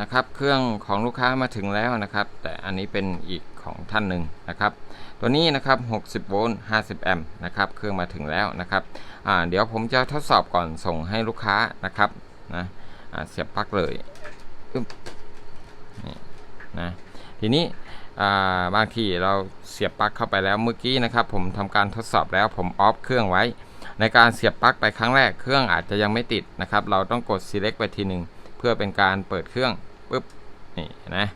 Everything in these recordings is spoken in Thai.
นะครับเครื่องของลูกค้ามาถึงแล้วนะครับ แต่อันนี้เป็นอีกของท่านหนึ่งนะครับ ตัวนี้นะครับ 60 โวลต์ 50 แอมป์นะครับ เครื่องมาถึงแล้วนะครับเดี๋ยวผมจะทดสอบก่อนส่งให้ลูกค้านะครับนะเสียบปลั๊กเลยนี่นะทีนี้บางทีเราเสียบปลั๊กเข้าไปแล้วเมื่อกี้นะครับ ผมทำการทดสอบแล้วผมออฟเครื่องไว้ ในการเสียบปลั๊กไปครั้งแรกเครื่องอาจจะยังไม่ติดนะครับ เราต้องกด select ไปทีหนึ่ง พื่อเป็นการเปิดเครื่องปุ๊บนี่นะ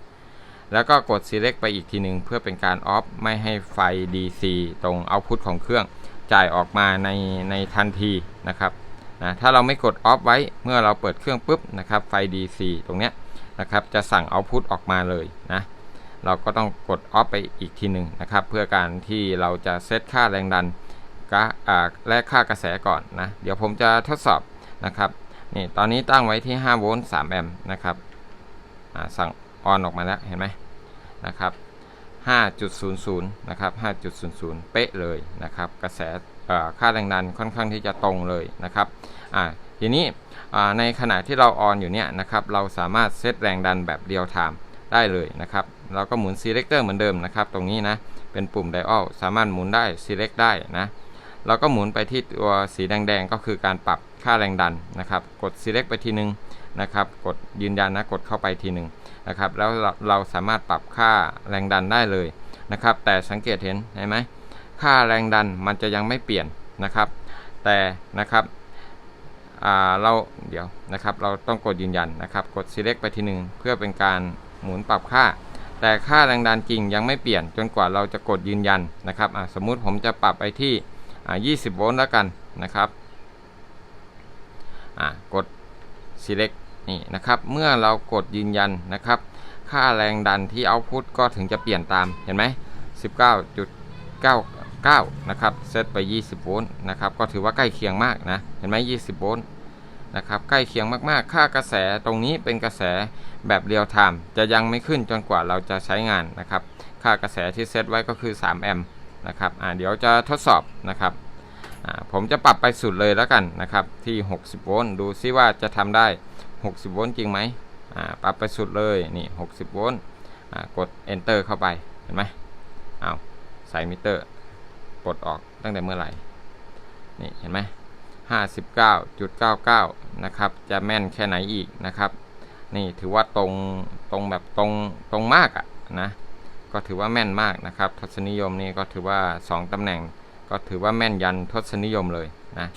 แล้วก็กด select ไปอีกทีหนึ่งเพื่อเป็นการออฟไม่ให้ไฟ DC ตรงเอาพุทของเครื่อง จ่ายออกมาในในทันทีนะครับนะถ้าเราไม่กดออฟไว้เมื่อเราเปิดเครื่องปุ๊บนะครับไฟ DC ตรงเนี้ยนะครับจะสั่งเอาพุทออกมาเลยนะเราก็ต้องกดออฟไปอีกทีหนึ่งนะครับ เพื่อการที่เราจะเซตค่าแรงดันก็อ่าและค่ากระแสก่อนนะ เดี๋ยวผมจะทดสอบนะครับ นี่ตอนนี้ตั้งไว้ที่5โวลต์3แอมป์นะครับสั่งออนออกมาแล้วเห็นไหมนะครับ5.00นะครับ5.00 เป๊ะเลยนะครับกระแสค่าแรงดันค่อนข้างที่จะตรงเลยนะครับทีนี้ในขณะที่เราออนอยู่เนี่ยนะครับเราสามารถเซตแรงดันแบบเรียลไทม์ได้เลยนะครับเราก็หมุน selector เหมือนเดิมนะครับ ตรงนี้นะเป็นปุ่ม dial สามารถหมุนได้ select ได้นะ เราก็หมุนไปที่ตัวสีแดงๆ ก็คือการปรับค่าแรงดันนะครับ กด select ไปทีนึงนะครับ กดยืนยันนะ กดเข้าไปทีหนึ่งนะครับ แล้วเราเราสามารถปรับค่าแรงดันได้เลยนะครับ แต่สังเกตเห็นเห็นไหมค่าแรงดันมันจะยังไม่เปลี่ยนนะครับ แต่นะครับเราเดี๋ยวนะครับ เราต้องกดยืนยันนะครับ กด select ไปทีหนึ่งเพื่อเป็นการหมุนปรับค่า แต่ค่าแรงดันจริงยังไม่เปลี่ยนจนกว่าเราจะกดยืนยันนะครับสมมุติผมจะปรับไปที่ 20 โวลต์แล้วกันนะครับอ่ากด select นี่นะครับเมื่อเรากดยืนยันนะครับ ค่าแรงดันที่เอาพุทก็ถึงจะเปลี่ยนตามเห็นไหม 19.99 นะครับเซตไป 20 โวลต์นะครับก็ถือว่าใกล้เคียงมากนะเห็นไหม20 โวลต์นะครับใกล้เคียงมากๆ ค่ากระแสตรงนี้เป็นกระแสแบบเรียลไทม์จะยังไม่ขึ้นจนกว่าเราจะใช้งานนะครับ ค่ากระแสที่เซตไว้ก็คือ 3 แอมป์ นะครับอ่าเดี๋ยวจะทดสอบนะครับอ่าผมจะปรับไปสุดเลยแล้วกันนะครับที่ 60 โวลต์ดูซิว่าจะทำได้ 60 โวลต์จริงไหมอ่าปรับไปสุดเลยนี่60 โวลต์อ่ากด enter เข้าไปเห็นไหมเอาใส่มิเตอร์ปลดออกตั้งแต่เมื่อไหร่นี่เห็นไหม59.99 นะครับ จะแม่นแค่ไหนอีกนะครับ นี่ถือว่าตรง ตรงแบบตรง ตรงมากอะนะ ก็ถือว่าแม่นมากนะครับ ทศนิยมนี่ก็ถือว่า 2 ตำแหน่ง ก็ถือว่าแม่นยันทศนิยมเลยนะ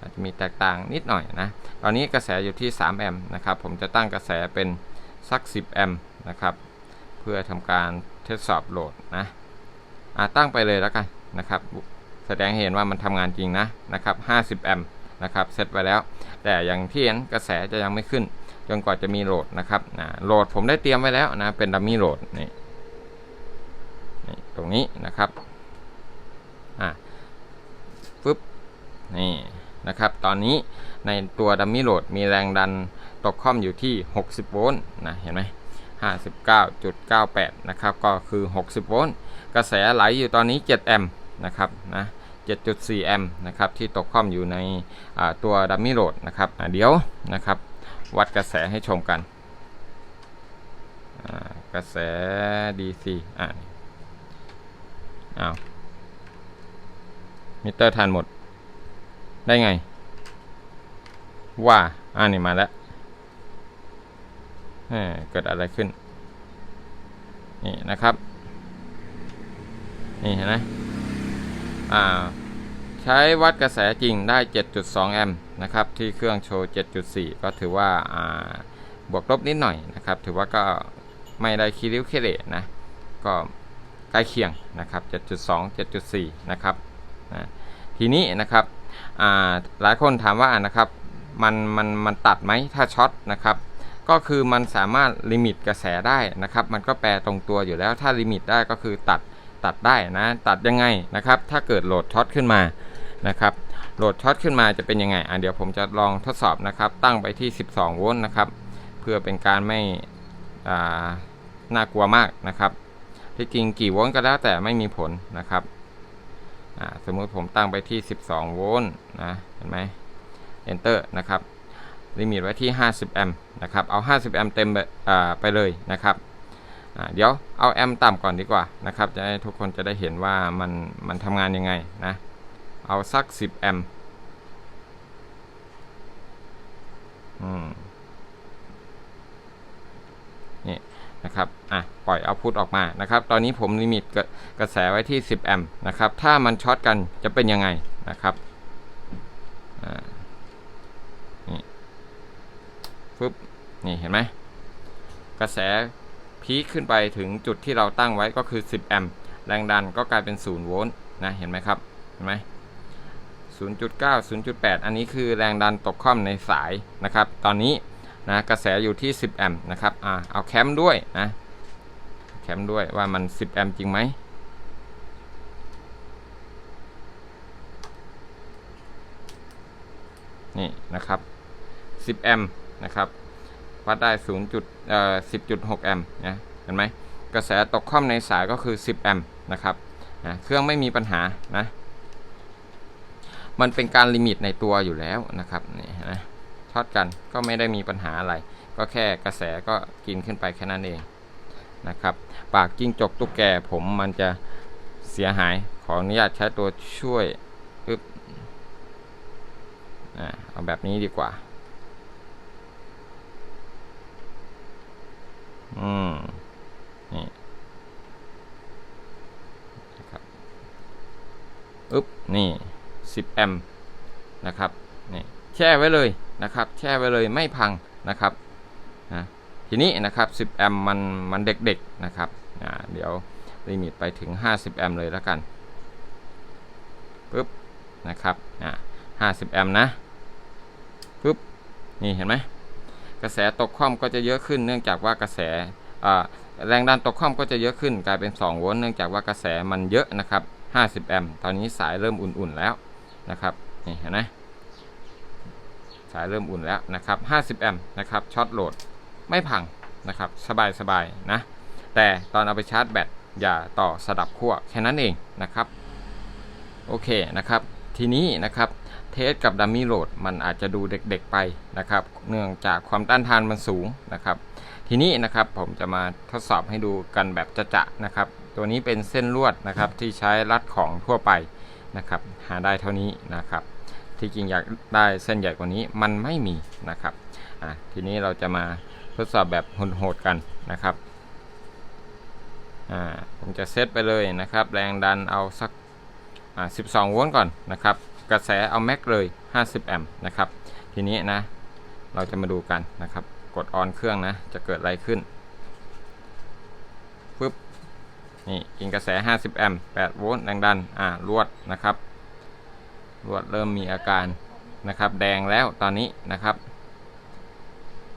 อาจจะมีแตกต่างนิดหน่อยนะ ตอนนี้กระแสอยู่ที่ 3 แอมป์นะครับ ผมจะตั้งกระแสเป็นสัก 10 แอมป์นะครับ เพื่อทำการทดสอบโหลดนะตั้งไปเลยแล้วกันนะครับ แสดงเห็นว่ามันทำงานจริงนะนะครับ 50 แอมป์นะครับ เซตไว้แล้ว แต่อย่างที่เห็นกระแสจะยังไม่ขึ้น จนกว่าจะมีโหลดนะครับโหลดผมได้เตรียมไว้แล้วนะ เป็นดัมมี่โหลดนี่ รงนี้นะครับอ่าฟึบนี่นะครับตอนนี้ในตัวดัมมี่โหลดมีแรงดันตกค่อมอยู่ที่ 60 โวลต์นะเห็นไหม59.98 นะครับ ก็คือ 60 โวลต์ กระแสไหลอยู่ตอนนี้ 7 แอมป์นะครับนะ 7.4 แอมป์นะครับ ที่ตกค่อมอยู่ในตัวดัมมี่โหลดนะครับเดี๋ยวนะครับ วัดกระแสให้ชมกัน กระแส DC อ่า อ้าว มิเตอร์ทันหมด ได้ไง ว่าอ่านี่มาแล้วเกิดอะไรขึ้น นี่นะครับ นี่เห็นไหมอ่า ใช้วัดกระแสจริงได้ 7.2 แอมป์นะครับ ที่เครื่องโชว์ 7.4 ก็ถือว่าอ่า บวกลบนิดหน่อยนะครับ ถือว่าก็ไม่ได้คีริ้วเคเลนะ ก็ ใกล้เคียงนะครับ 7.2 7.4 นะครับนะทีนี้นะครับหลายคนถามว่านะครับมันมันมันตัดไหมถ้าช็อตนะครับก็คือมันสามารถลิมิตกระแสได้นะครับ มันก็แปลตรงตัวอยู่แล้วถ้าลิมิตได้ก็คือตัดตัดได้นะ ตัดยังไงนะครับ ถ้าเกิดโหลดช็อตขึ้นมานะครับโหลดช็อตขึ้นมาจะเป็นยังไงอะเดี๋ยวผมจะลองทดสอบนะครับ ตั้งไปที่ 12 โวลต์นะครับ เพื่อเป็นการไม่น่ากลัวมากนะครับ ที่จริงกี่โวลต์ก็แล้วแต่ไม่มีผลนะครับสมมุติผมตั้งไปที่ 12 โวลต์นะเห็นไหม enter นะครับลิมิตไว้ที่ 50 แอมป์นะครับเอา 50 แอมป์เต็มไปเลยนะครับเดี๋ยวเอาแอมป์ต่ำก่อนดีกว่านะครับจะให้ทุกคนจะได้เห็นว่ามันมันทำงานยังไงนะเอาสัก 10 แอมป์อืม นะครับอะปล่อยเอาพุทออกมานะครับ ตอนนี้ผมลิมิตกระกระแสไว้ที่ 10 แอมป์นะครับ ถ้ามันช็อตกันจะเป็นยังไงนะครับนี่ปึ๊บนี่เห็นไหมกระแสพีคขึ้นไปถึงจุดที่เราตั้งไว้ก็คือ 10 แอมป์แรงดันก็กลายเป็น 0 โวลต์นะเห็นไหมครับเห็นไหม0.9 0.8 อันนี้คือแรงดันตกค่อมในสายนะครับ ตอนนี้ นะกระแสอยู่ที่ 10 แอมป์นะครับอ่าเอาแคมด้วยนะแคมด้วยว่ามัน 10 แอมป์จริงไหมนี่นะครับ 10 แอมป์นะครับวัดได้ 0. จุดเอ่อ10.6 แอมป์นะเห็นไหมกระแสตกค่อมในสายก็คือ 10 แอมป์นะครับนะเครื่องไม่มีปัญหานะมันเป็นการลิมิตในตัวอยู่แล้วนะครับนี่นะ อตกันก็ไม่ได้มีปัญหาอะไร ก็แค่กระแสก็กินขึ้นไปแค่นั้นเองนะครับ ปากจิ้งจกตุ๊กแกผมมันจะเสียหายขออนุญาตใช้ตัวช่วยอึ๊บอ่าเอาแบบนี้ดีกว่าอืมนี่นะครับอึ๊บนี่ 10 แอมป์นะครับนี่แช่ไว้เลย นะครับ แช่ไว้เลยไม่พังนะครับนะทีนี้นะครับ 10 แอมป์มันมันเด็กๆนะครับอ่าเดี๋ยวลิมิตไปถึง 50 แอมป์เลยแล้วกันปึ๊บนะครับอ่า50 แอมป์นะปึ๊บนี่เห็นไหมกระแสตกคว่ำก็จะเยอะขึ้นเนื่องจากว่ากระแสอ่าแรงดันตกคว่ำก็จะเยอะขึ้นกลายเป็น 2 โวลต์เนื่องจากว่ากระแสมันเยอะนะครับ 50 แอมป์ตอนนี้สายเริ่มอุ่นๆแล้วนะครับนี่เห็นไหม สายเริ่มอุ่นแล้วนะครับ 50 แอมป์นะครับช็อตโหลดไม่พังนะครับสบายๆนะ แต่ตอนเอาไปชาร์จแบตอย่าต่อสดับขั้วแค่นั้นเองนะครับ โอเคนะครับ ทีนี้นะครับเทสกับดัมมี่โหลดมันอาจจะดูเด็กๆไปนะครับ เนื่องจากความต้านทานมันสูงนะครับ ทีนี้นะครับผมจะมาทดสอบให้ดูกันแบบจะๆนะครับ ตัวนี้เป็นเส้นลวดนะครับที่ใช้รัดของทั่วไปนะครับ หาได้เท่านี้นะครับ ที่จริงอยากได้เส้นใหญ่กว่านี้มันไม่มีนะครับทีนี้เราจะมาทดสอบแบบโหดๆกันนะครับผมจะเซตไปเลยนะครับ แรงดันเอาสัก12โวลต์ก่อนนะครับ กระแสเอาแม็กเลย 50 แอมป์นะครับ ทีนี้นะ เราจะมาดูกันนะครับ กดออนเครื่องนะ จะเกิดอะไรขึ้นปึ๊บนี่กินกระแส 50 แอมป์8โวลต์แรงดันอ่ารวดนะครับ รวดเริ่มมีอาการนะครับ แดงแล้วตอนนี้นะครับ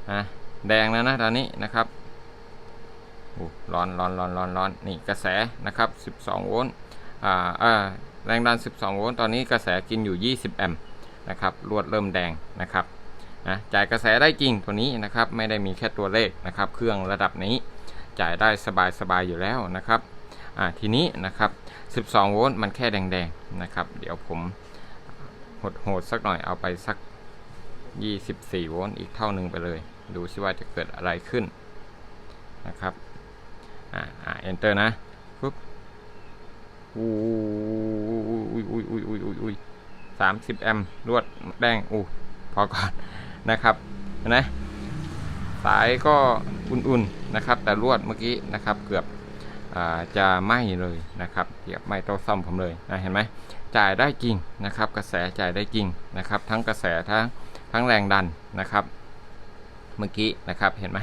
อะแดงแล้วนะตอนนี้นะครับอู้ร้อนร้อนร้อนร้อนร้อนนี่กระแสนะครับ 12 โวลต์อ่าอ่าแรงดัน 12 โวลต์ตอนนี้กระแสกินอยู่ 20 แอมป์นะครับรวดเริ่มแดงนะครับนะจ่ายกระแสได้จริงตัวนี้นะครับ ไม่ได้มีแค่ตัวเลขนะครับ เครื่องระดับนี้จ่ายได้สบายๆอยู่แล้วนะครับอ่าทีนี้นะครับ 12 โวลต์มันแค่แดงๆนะครับ เดี๋ยวผม โหดๆสักหน่อยเอาไปสัก 24 โวลต์อีกเท่าหนึ่งไปเลย ดูซิว่าจะเกิดอะไรขึ้นนะครับอ่าอ่า enter นะปุ๊บอุ้ยอุ้ยอุ้ยอุ้ยอุ้ยอุ้ยสามสิบแอมป์รวดแดงอู้พอก่อนนะครับเห็นะสายก็อุ่นๆนะครับ แต่รวดเมื่อกี้นะครับเกือบอาจะไหม้เลยนะครับเกือบไหม้โต๊ะซ่อมผมเลยนะเห็นไหม จ่ายได้จริงนะครับ กระแสจ่ายได้จริงนะครับ ทั้งกระแสทั้งทั้งแรงดันนะครับ เมื่อกี้นะครับเห็นไหม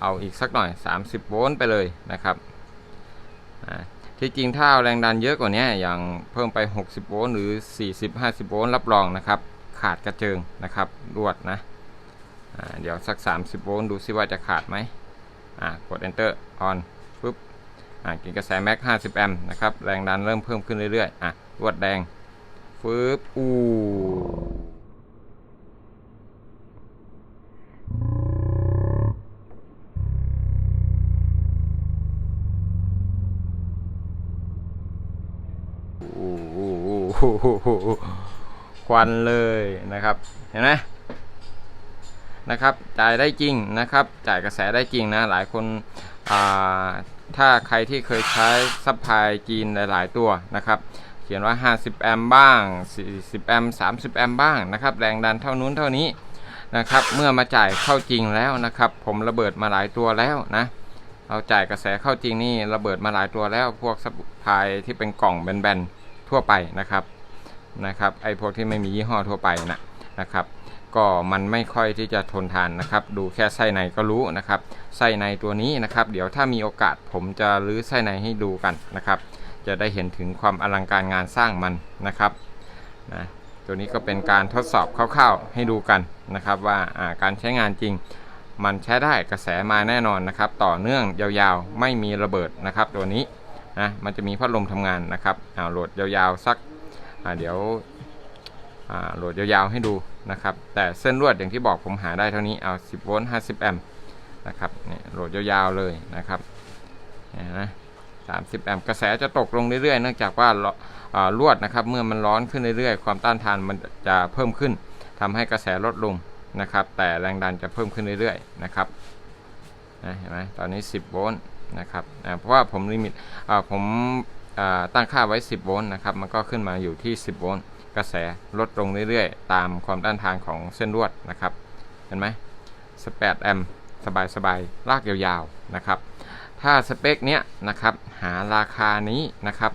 เอาอีกสักหน่อย 30 โวลต์ไปเลยนะครับที่จริงถ้าเอาแรงดันเยอะกว่านี้อย่างเพิ่มไป 60 โวลต์หรือ 40-50 โวลต์รับรองนะครับ ขาดกระเจิงนะครับรวดนะเดี๋ยวสัก 30 โวลต์ดูซิว่าจะขาดไหมอ่ากด enter on ปุ๊บอ่ากินกระแสแม็ก50 แอมป์นะครับ แรงดันเริ่มเพิ่มขึ้นเรื่อยๆอะ วดแดงฟืบอู้อู้อู้อู้อู้อู้อู้ควันเลยนะครับ เห็นไหมนะครับ จ่ายได้จริงนะครับ จ่ายกระแสได้จริงนะ หลายคนถ้าใครที่เคยใช้ซัพพลายจีนหลาย ๆ ตัวนะครับ ขียนว่า 50 แอมป์บ้าง 40 แอมป์30 แอมป์บ้างนะครับ แรงดันเท่านู้นเท่านี้นะครับ เมื่อมาจ่ายเข้าจริงแล้วนะครับ ผมระเบิดมาหลายตัวแล้วนะเราจ่ายกระแสเข้าจริงนี่ระเบิดมาหลายตัวแล้ว พวกซัพพายที่เป็นกล่องแบนๆทั่วไปนะครับนะครับไอพวกที่ไม่มียี่ห้อทั่วไปนะนะครับ ก็มันไม่ค่อยที่จะทนทานนะครับ ดูแค่ไส้ในก็รู้นะครับไส้ในตัวนี้นะครับ เดี๋ยวถ้ามีโอกาสผมจะรื้อไส้ในให้ดูกันนะครับ จะได้เห็นถึงความอลังการงานสร้างมันนะครับนะตัวนี้ก็เป็นการทดสอบคร่าวๆให้ดูกันนะครับว่าาการใช้งานจริง มันใช้ได้กระแสมาแน่นอนนะครับ ต่อเนื่องยาวๆ ไม่มีระเบิดนะครับ ตัวนี้นะมันจะมีพัดลมทำงานนะครับเอาโหลดยาวๆสักเดี๋ยวโหลดยาวๆให้ดูนะครับ แต่เส้นลวดอย่างที่บอกผมหาได้เท่านี้เอา 10 โวลต์ 50 แอมป์นะครับเนี่ยโหลดยาวๆเลยนะครับนี่นะ 30 แอมป์กระแสจะตกลงเรื่อยๆ เนื่องจากว่าลวดนะครับเมื่อมันร้อนขึ้นเรื่อยๆ ความต้านทานมันจะเพิ่มขึ้นทำให้กระแสลดลงนะครับ แต่แรงดันจะเพิ่มขึ้นเรื่อยๆนะครับนะเห็นไหมตอนนี้ 10 โวลต์นะครับเพราะว่าผมลิมิตผมตั้งค่าไว้ 10 โวลต์นะครับมันก็ขึ้นมาอยู่ที่ 10 โวลต์กระแสลดลงเรื่อยๆ ตามความต้านทานของเส้นลวดนะครับ เห็นไหม18 แอมป์สบายๆลากยาวๆนะครับ ถ้าสเปคเนี้ยนะครับหาราคานี้นะครับ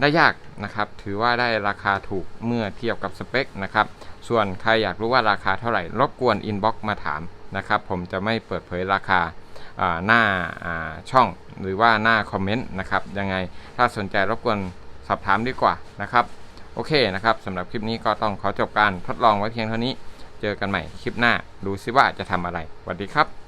ได้ยากนะครับถือว่าได้ราคาถูกเมื่อเทียบกับสเปคนะครับส่วนใครอยากรู้ว่าราคาเท่าไหร่ รบกวนอินบ็อกซ์มาถามนะครับผมจะไม่เปิดเผยราคาหน้าอ่าช่องหรือว่าหน้าคอมเมนต์นะครับยังไงถ้าสนใจรบกวนสอบถามดีกว่านะครับโอเคนะครับสำหรับคลิปนี้ก็ต้องขอจบการทดลองไว้เพียงเท่านี้ เจอกันใหม่คลิปหน้าดูซิว่าจะทำอะไรสวัสดีครับ